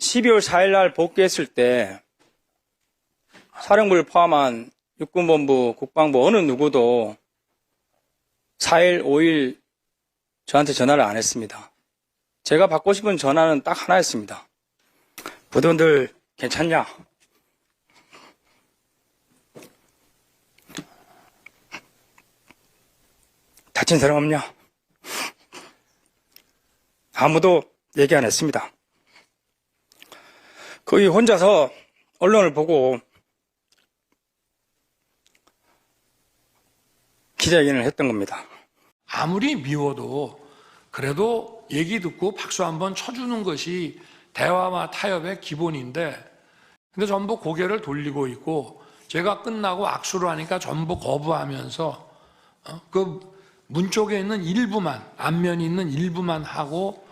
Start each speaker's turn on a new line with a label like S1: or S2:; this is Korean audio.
S1: 12월 4일 날 복귀했을 때 사령부를 포함한 육군본부, 국방부 어느 누구도 4일, 5일 저한테 전화를 안 했습니다. 제가 받고 싶은 전화는 딱 하나였습니다. 부대원들 괜찮냐? 다친 사람 없냐? 아무도 얘기 안 했습니다. 거의 혼자서 언론을 보고 기자회견을 했던 겁니다.
S2: 아무리 미워도 그래도 얘기 듣고 박수 한번 쳐주는 것이 대화와 타협의 기본인데 근데 전부 고개를 돌리고 있고 제가 끝나고 악수를 하니까 전부 거부하면서 어, 그문 쪽에 있는 일부만 앞면이 있는 일부만 하고